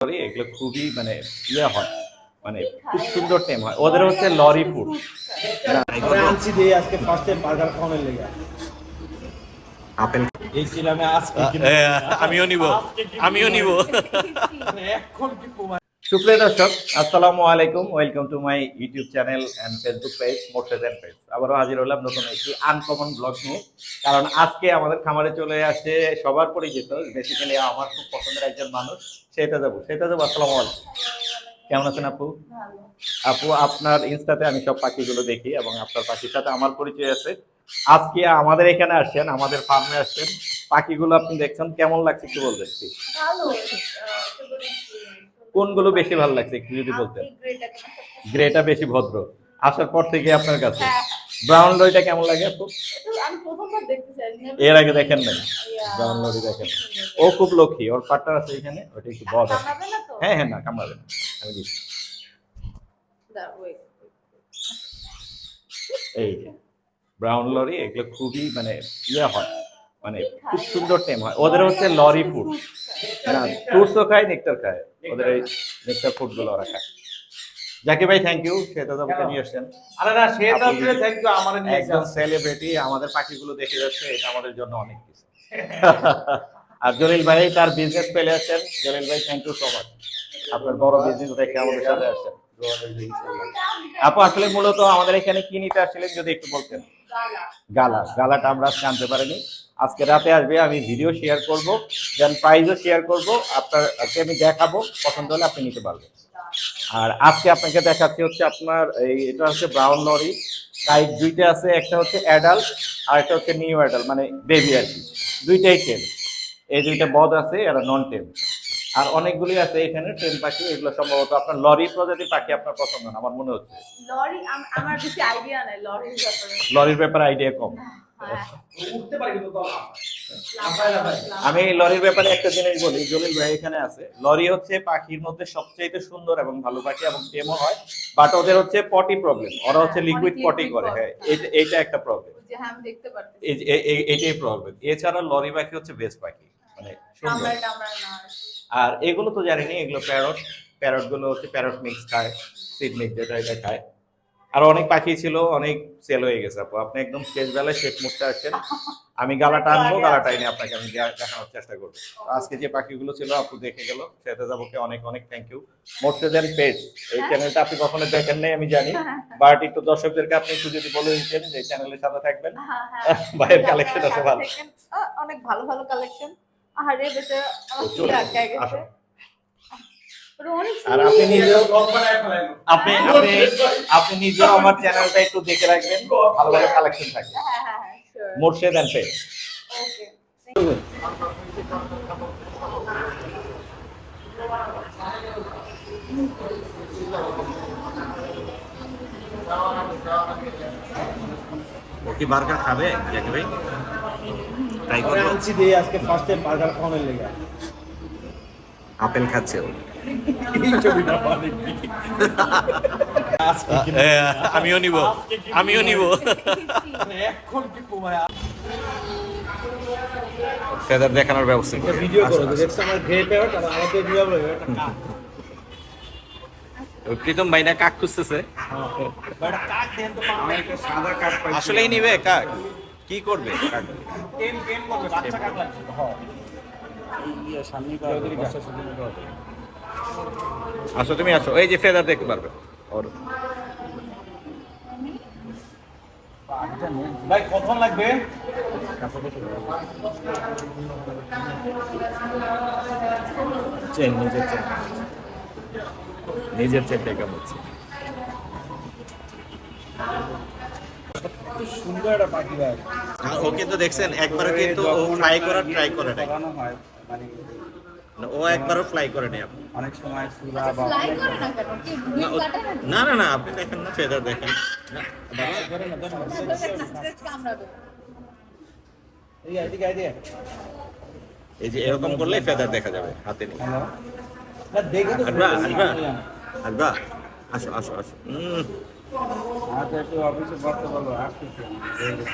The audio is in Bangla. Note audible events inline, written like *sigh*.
করি এগুলো খুবই মানে ইয়ে হয় মানে খুব সুন্দর টেম হয়। ওদের হচ্ছে লরি ফুড আনছি দিয়ে আজকে ফার্স্ট টাইম বার্গার খাওয়ানোর লেগে। আপেল এই আজকে আমিও নিব আমিও নিব। মানে এখন কি সুপ্রিয় দর্শক, আসসালামু আলাইকুম। Welcome to my YouTube channel and Facebook page Morshed and page আবারও হাজির হলাম নতুন একটি আনকমন ব্লগ নিয়ে। কারণ আজকে আমাদের খামারে চলে আসে সবার পরিচিত বেসিক্যালি আমার খুব পছন্দের একজন মানুষ, সেটা যাব। সেটা যাব, আসসালামু আলাইকুম। কেমন আছেন আপু? আপু, আপনার ইনস্টাতে আমি সব পাখিগুলো দেখি এবং আপনার পাখির সাথে আমার পরিচয় আছে। আজকে আমাদের এখানে আসছেন, আমাদের ফার্মে আসছেন। পাখিগুলো আপনি দেখছেন, কেমন লাগছে একটু বলবেন কোনগুলো বেশি ভালো লাগছে একটু যদি বলতেন? গ্রেটা বেশি ভদ্র। আসার পর থেকে আপনার কাছে। হ্যাঁ, ব্রাউন লরিটা কেমন লাগে আপু? আমি প্রথমবার দেখতে চাই এর আগে দেখেন নাই? ব্রাউন লরি দেখেন। ও খুব লক্ষ্মী ওর পার্টনার আছে এখানে ওটা একটু না তো? হ্যাঁ হ্যাঁ না কামড়াবে না। আমি দিচ্ছি. এই যে ব্রাউন লরি এগুলো খুবই মানে ইয়ে হয় মানে খুব সুন্দর টেম হয়। ওদের হচ্ছে লরি ফুড না ফ্রুটসও খায় নেকটার খায়। ওদের এই নেকটার ফুডগুলো ওরা খায়। জাকি ভাই থ্যাংক ইউ সেটা তোমাকে নিয়ে আসছেন। আরে না সে তো থ্যাংক ইউ আমার নিয়ে সেলিব্রিটি আমাদের পাখিগুলো দেখে যাচ্ছে এটা আমাদের জন্য অনেক কিছু। *laughs* আর জলিল ভাই তার বিজনেস পেলে আসছেন। জলিল ভাই থ্যাংক ইউ সো মাচ আপনার বড় বিজনেস দেখে আমাদের সাথে আসছেন। আপু আসলে মূলত আমাদের এখানে কি নিতে আসছিলেন যদি একটু বলতেন। গালা। গালা গালাটা আমরা আজকে আনতে পারিনি। আজকে রাতে আসবে আমি ভিডিও শেয়ার করব দেন প্রাইজও শেয়ার করব আপনার আজকে আমি দেখাবো পছন্দ হলে আপনি নিতে পারবেন। আর আজকে আপনাকে দেখাচ্ছি হচ্ছে আপনার এই এটা হচ্ছে ব্রাউন লরি টাইপ দুইটা আছে একটা হচ্ছে অ্যাডাল্ট আর একটা হচ্ছে নিউ অ্যাডাল্ট মানে বেবি আর কি। দুইটাই টেম এই দুইটা বদ আছে এরা নন টেম আর অনেকগুলি আছে এখানে ট্রেন পাখি এগুলো সম্ভবত আপনার লরি প্রজাতি পাখি আপনার পছন্দ না আমার মনে হচ্ছে। লরি আমার বেশি আইডিয়া নাই লরির ব্যাপারে। লরির ব্যাপারে আইডিয়া কম। হ্যাঁ, উঠতে পারি কিন্তু। আমি লরির ব্যাপারে একটা জিনিস বলি জলিল ভাই এখানে আছে। লরি হচ্ছে পাখির মধ্যে সবচেয়ে সুন্দর এবং ভালো পাখি এবং প্রেমও হয় বাট ওদের হচ্ছে পটি প্রবলেম ওরা হচ্ছে হ্যাঁ, লিকুইড পটি করে করে, হ্যাঁ হ্যাঁ। এটা- এইটা একটা প্রবলেম হ্যাঁ, পারতেছি। এটাই প্রবলেম এছাড়া লরি পাখি হচ্ছে বেস্ট পাখি মানে আর আর এগুলো তো জানিনি এগুলো প্যারট প্যারটগুলো হচ্ছে প্যারট মিক্স খায় সিড মিক্স যেটা এটা খায়। আর অনেক পাখি ছিল অনেক সেল হয়ে গেছে। আপু আপনি একদম শেষ বেলায় শেষ মুখটা আসছেন। আমি গালাটা আনব গালাটা এনে আপনাকে আমি দেখানোর চেষ্টা করব। আজকে যে পাখিগুলো ছিল আপু দেখে গেল। সেটা যাবোকে অনেক অনেক থ্যাংক ইউ মোর্শেদের পেজ এই চ্যানেলটা আপনি কখনো দেখেন নাই আমি জানি। বাট একটু দর্শকদেরকে আপনি একটু যদি বলে দিতেন যে চ্যানেলের সাথে থাকবেন। হ্যাঁ, হ্যাঁ। *laughs* ভাইয়ের কালেকশন আছে ভালো। অনেক ভালো ভালো কালেকশন আরে বেটা আমার কি আটকায় গেছে। আর আপনি নিজেও ব্লগ বানায় ফেলাইলো আপনি আপনি আপনি নিজেও আমার চ্যানেলটা একটু দেখে রাখবেন। ভালো ভালো কালেকশন থাকে। sure. মোর্শেদ অ্যান্ড পেজ ও কি বার্গার খাবে জাকি ভাই? ট্রাই আমি আনছি আজকে ফার্স্ট টাইম বার্গার খাওয়ানোর লেগে। আপেল খাচ্ছে ও। মানে কি? আমিও নিব। আমিও নিব। মানে এখন কি প্রমাণ দেখানোর ব্যবস্থা ভিডিও করো। আমার গ্রে প্যারট আর আমাদের ভিডিও করো এটা কাক প্রীতম ভাই না কাক খুঁজতেছে? বাট কাক দেন তো পাওয়া একটা সাদা কাক পাই আসলেই নিবে কাক। কি করবে কাক? আসো তুমি আসো। এই যে ফেদার দেখতে পারবে। ওর। ভাই কখন লাগবে? চেন নিজের চেন। নিজের চেন দেখা হচ্ছে খুব সুন্দর একটা পাখি ভাই। ও কিন্তু দেখছেন একবার কিন্তু ও ফ্লাই করার ট্রাই করে নাই। ও একবারও ফ্লাই করে নাই আপনি। অনেক সময় চুলা আচ্ছা, বা fly করে না কেন? কি না, কাটে না? না আপনি দেখেন না ফেদার দেখেন। না, বাবা, কামড়াবে। এই এদিকে এদিকে। এই যে এরকম করলে ফেদার দেখা যাবে হাতে নিয়ে। না দেখে তো আসবা আসবা আসো আসো আসো। উম, একটু অফিসে বসতে বলো আসতেছি আমি।